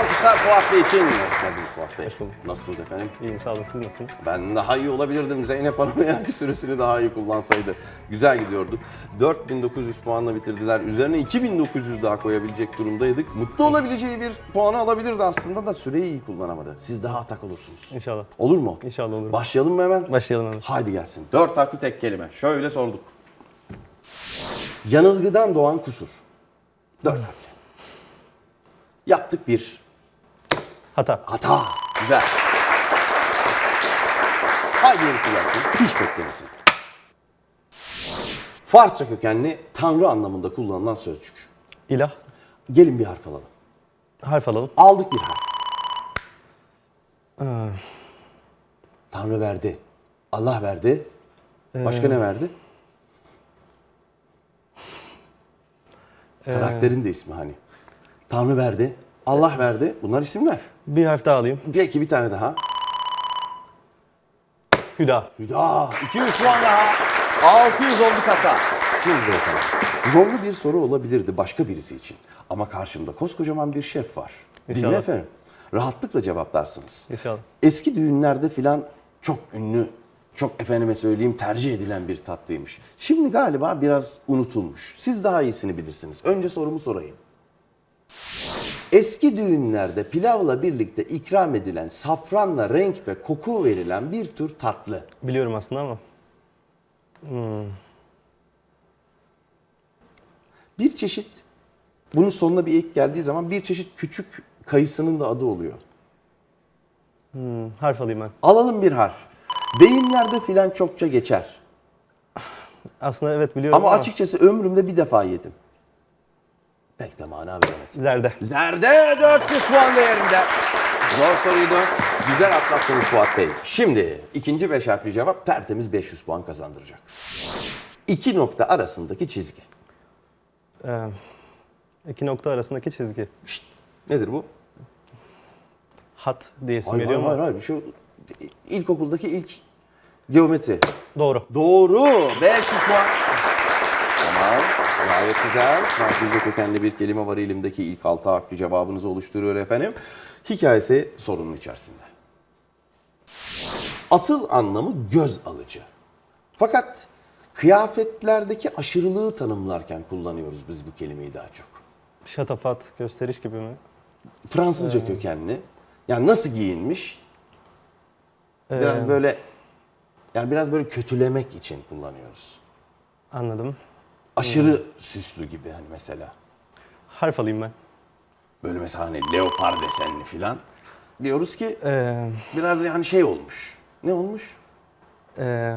alkışlar Fuat Bey için. Hoş geldiniz Fuat Bey. Hoş bulduk. Nasılsınız efendim? İyiyim sağ olun siz nasılsınız? Ben daha iyi olabilirdim. Zeynep Hanım eğer bir süresini daha iyi kullansaydı. Güzel gidiyorduk. 4900 puanla bitirdiler. Üzerine 2900 daha koyabilecek durumdaydık. Mutlu olabileceği bir puanı alabilirdi aslında da süreyi iyi kullanamadı. Siz daha atak olursunuz. İnşallah. Olur mu? İnşallah olur. Başlayalım mı hemen? Başlayalım hemen. Haydi gelsin. Dört harfli tek kelime. Şöyle sorduk. Yanılgıdan doğan kusur. Dört harfli. Yaptık bir Hata. hata. Güzel. Haydi yenisi gelsin. Hiç beklemesin. Farsça kökenli tanrı anlamında kullanılan sözcük. İlah. Gelin bir harf alalım. Harf alalım. Aldık bir harf. Tanrı verdi. Allah verdi. Başka ne verdi? Karakterin de ismi hani. Tanrı verdi. Allah verdi. Bunlar isimler. Bir harf daha alayım. Peki bir tane daha. Hüda. Hüda. 200 puan daha. 600 oldu kasa. Şimdi bakalım. Zorlu bir soru olabilirdi başka birisi için. Ama karşımda koskocaman bir şef var. Değil mi İnşallah. efendim? Rahatlıkla cevaplarsınız. İnşallah. Eski düğünlerde filan çok ünlü, çok efendime söyleyeyim tercih edilen bir tatlıymış. Şimdi galiba biraz unutulmuş. Siz daha iyisini bilirsiniz. Önce sorumu sorayım. Eski düğünlerde pilavla birlikte ikram edilen safranla renk ve koku verilen bir tür tatlı. Biliyorum aslında ama. Bir çeşit, bunun sonuna bir ek geldiği zaman bir çeşit küçük kayısının da adı oluyor. Hmm, harf alayım ben. Alalım bir harf. Deyimlerde filan çokça geçer. Aslında evet biliyorum Ama ama. açıkçası ömrümde bir defa yedim. Pek de mana veremedim. Zerde. Zerde 400 puan değerinde. Zor soruydu. Güzel atlattınız Fuat Bey. Şimdi ikinci beş harfli cevap tertemiz 500 puan kazandıracak. İki nokta arasındaki çizgi. Ee, iki nokta arasındaki çizgi. Şşt, nedir bu? Hat diye isim Hayır, geliyor hayır, mu? hayır, hayır. Şu ilkokuldaki ilk geometri. Doğru. Doğru. 500 puan. Tamam. Gayet güzel. Fransızca kökenli bir kelime var elimdeki ilk altı harfli cevabınızı oluşturuyor efendim. Hikayesi sorunun içerisinde. Asıl anlamı göz alıcı. Fakat kıyafetlerdeki aşırılığı tanımlarken kullanıyoruz biz bu kelimeyi daha çok. Şatafat, gösteriş gibi mi? Fransızca kökenli. Yani nasıl giyinmiş? Biraz Ee, böyle yani biraz böyle kötülemek için kullanıyoruz. Anladım. Aşırı süslü gibi hani mesela. Harf alayım ben. Böyle mesela hani leopar desenli filan. Diyoruz ki Ee, biraz yani şey olmuş. Ne olmuş? ee,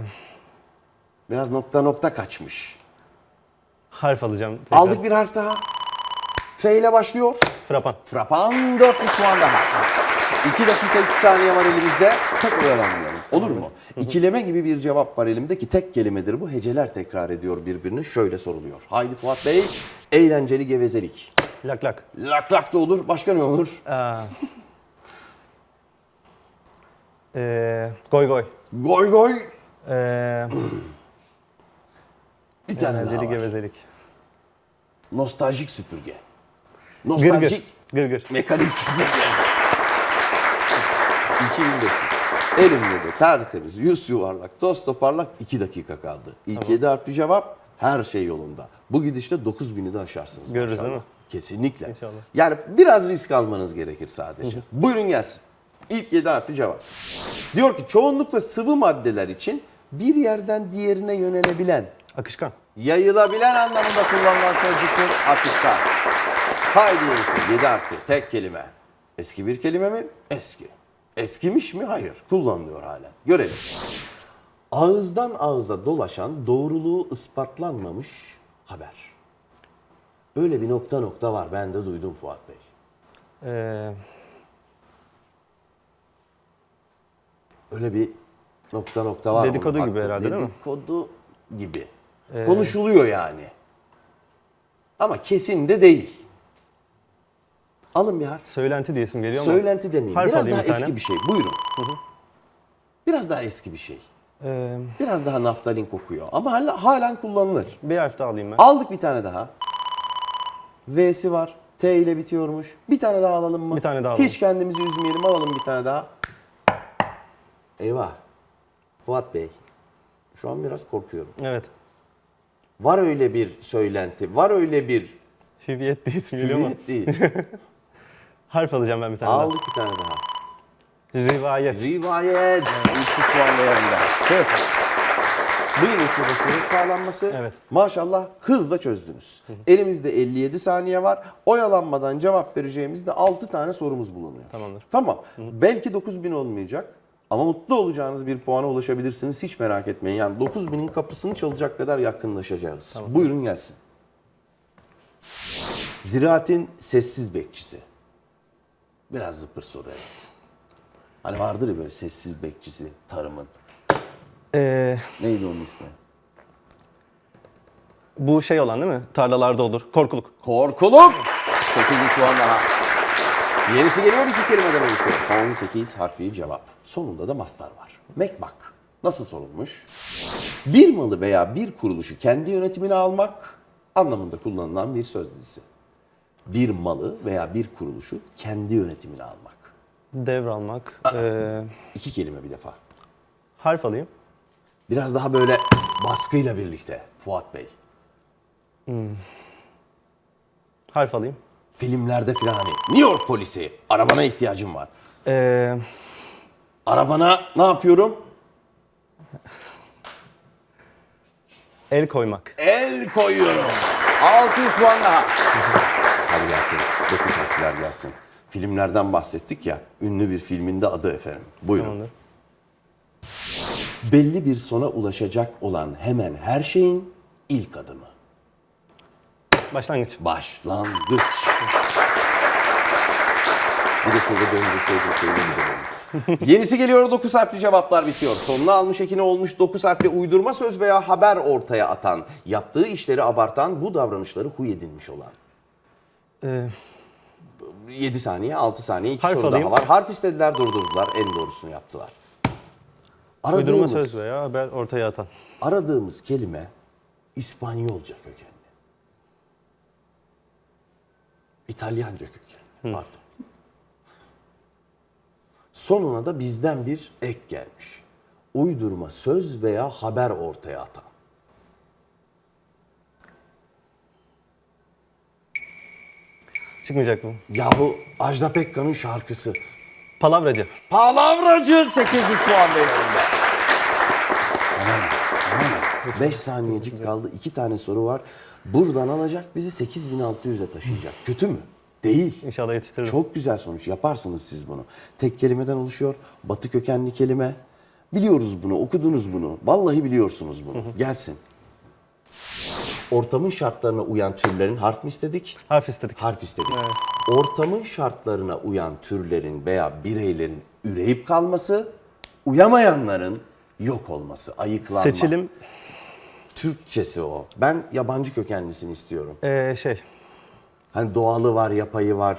Biraz nokta nokta kaçmış. harf alacağım. tekrar. Aldık bir harf daha. F ile başlıyor. Frapan. Frapan 400 puan daha. 2 dakika 2 saniye var elimizde. Tek oyalanmayalım. Olur mu? İkileme gibi bir cevap var elimde ki tek kelimedir bu. Heceler tekrar ediyor birbirini. Şöyle soruluyor. Haydi Fuat Bey. Eğlenceli gevezelik. Lak lak. Lak lak da olur. Başka ne olur? Aa. Ee, goy goy. Goy goy. Ee, Bir tane eğlenceli daha var. gevezelik. Nostaljik süpürge. Nostaljik gır. Gır gır. mekanik süpürge. 2500. Elimde de tertemiz, yüz yuvarlak, toz toparlak 2 dakika kaldı. İlk 7 harfli cevap her şey yolunda. Bu gidişle 9000'i de aşarsınız. Görürüz maşallah. değil mi? Kesinlikle. İnşallah. Yani biraz risk almanız gerekir sadece. Buyurun gelsin. İlk 7 harfli cevap. Diyor ki çoğunlukla sıvı maddeler için bir yerden diğerine yönelebilen Akışkan. yayılabilen anlamında kullanılan sözcüktür akışkan. Haydi yenisi 7 harfli tek kelime. Eski bir kelime mi? Eski. Eskimiş mi? Hayır. Kullanılıyor hala. Görelim. Ağızdan ağıza dolaşan doğruluğu ispatlanmamış haber. Öyle bir nokta nokta var. Ben de duydum Fuat Bey. Ee, Öyle bir nokta nokta var. Dedikodu gibi herhalde değil mi? Dedikodu gibi. Konuşuluyor yani. Ama kesin de değil. Alın bir harf. söylenti diye isim geliyor ama. Söylenti demeyeyim. Harf Biraz alayım daha bir tane. eski bir şey. Buyurun. Biraz daha eski bir şey. Ee, Biraz daha naftalin kokuyor. Ama hala, halen kullanılır. bir harf daha alayım ben. Aldık bir tane daha. V'si var. T ile bitiyormuş. Bir tane daha alalım mı? Bir tane daha alalım. Hiç kendimizi üzmeyelim. Alalım bir tane daha. Eyvah. Fuat Bey. Şu an biraz korkuyorum. Evet. Var öyle bir söylenti, var öyle bir Hüviyet değil isim geliyor hüviyet değil. Harf alacağım ben bir tane Aldık bir tane daha. daha. Rivayet. Rivayet. İlk puan değerinde. Evet. Bu yeni ismi basının bağlanması. Evet. Maşallah hızla çözdünüz. Elimizde 57 saniye var. Oyalanmadan cevap vereceğimizde 6 tane sorumuz bulunuyor. Tamamdır. Tamam. Belki 9000 olmayacak. Ama mutlu olacağınız bir puana ulaşabilirsiniz. Hiç merak etmeyin. Yani 9000'in kapısını çalacak kadar yakınlaşacağız. Buyurun gelsin. Ziraatin sessiz bekçisi. Biraz zıpır soru evet. Hani vardır ya böyle sessiz bekçisi tarımın. Ee, Neydi onun ismi? bu şey olan değil mi? Tarlalarda olur. Korkuluk. Korkuluk. 8. puan daha. Yenisi geliyor iki kelimeden oluşuyor. Son 8 harfi cevap. Sonunda da mastar var. Mekmak. Nasıl sorulmuş? Bir malı veya bir kuruluşu kendi yönetimine almak anlamında kullanılan bir söz dizisi. Bir malı veya bir kuruluşu kendi yönetimine almak. Devralmak. Ee, İki kelime bir defa. harf alayım. Biraz daha böyle baskıyla birlikte Fuat Bey. Harf alayım. Filmlerde filan hani New York polisi arabana ihtiyacım var. Ee, Arabana ne yapıyorum? el koymak. El koyuyorum. 600 puan daha. Hadi gelsin. 9 harfler gelsin. Filmlerden bahsettik ya. Ünlü bir filminde adı efendim. Buyurun. Tamamdır. Belli bir sona ulaşacak olan hemen her şeyin ilk adımı. Başlangıç. Başlangıç. Bir de şurada döndürseydik böyle güzel olurdu. Yenisi geliyor 9 harfli cevaplar bitiyor. Sonuna almış ekini olmuş 9 harfli uydurma söz veya haber ortaya atan, yaptığı işleri abartan, bu davranışları huy edinmiş olan. Ee, 7 saniye, 6 saniye, 2 Harf soru alayım. daha var. Harf istediler, durdurdular. En doğrusunu yaptılar. uydurma Aradığımız, söz veya haber ortaya atan. aradığımız kelime İspanyolca kökenli. İtalyanca kökenli. Pardon. Sonuna da bizden bir ek gelmiş. Uydurma söz veya haber ortaya atan. Çıkmayacak mı? Yahu Ajda Pekkan'ın şarkısı. Palavracı. Palavracı 800 puan değerinde. Tamam mı? 5 saniyecik kaldı. 2 tane soru var. Buradan alacak bizi 8600'e taşıyacak. Kötü mü? Değil. İnşallah yetiştiririm. Çok güzel sonuç. Yaparsınız siz bunu. Tek kelimeden oluşuyor. Batı kökenli kelime. Biliyoruz bunu, okudunuz bunu. Vallahi biliyorsunuz bunu. Gelsin. Ortamın şartlarına uyan türlerin harf mi istedik? Harf istedik. Harf istedik. Ortamın şartlarına uyan türlerin veya bireylerin üreyip kalması, uyamayanların yok olması, ayıklanma. Seçilim Türkçesi o. Ben yabancı kökenlisini istiyorum. ee, şey. Hani doğalı var, yapayı var.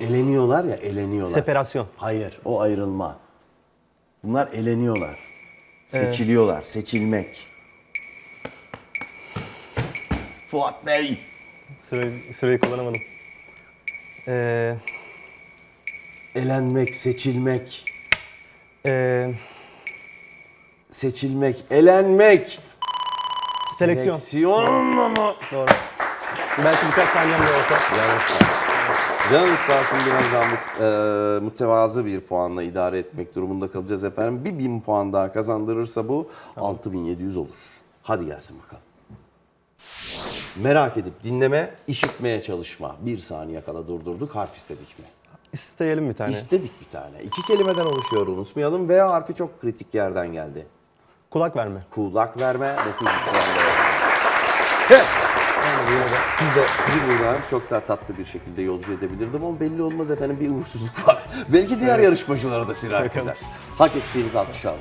Eleniyorlar ya, eleniyorlar. Separasyon. Hayır, o ayrılma. Bunlar eleniyorlar. Seçiliyorlar, seçilmek. Fuat Bey. Süre, süreyi kullanamadım. Ee, Elenmek, seçilmek, ee, seçilmek, elenmek. seleksiyon. Seleksiyon mu? Doğru. Belki birkaç saniyem de olsa. Canınız sağ olsun. Canınız sağ olsun biraz daha mut, e, mütevazı bir puanla idare etmek durumunda kalacağız efendim. Bir bin puan daha kazandırırsa bu 6700 olur. Hadi gelsin bakalım. Merak edip dinleme, işitmeye çalışma. Bir saniye kala durdurduk. Harf istedik mi? İsteyelim bir tane. İstedik bir tane. İki kelimeden oluşuyor unutmayalım. V harfi çok kritik yerden geldi. Kulak verme. Kulak verme 900 puan değerinde. Evet. Siz de, sizi buradan çok daha tatlı bir şekilde yolcu edebilirdim ama belli olmaz efendim bir uğursuzluk var. Belki diğer yarışmacılara da sirayet eder. Hak ettiğiniz alkışı alın.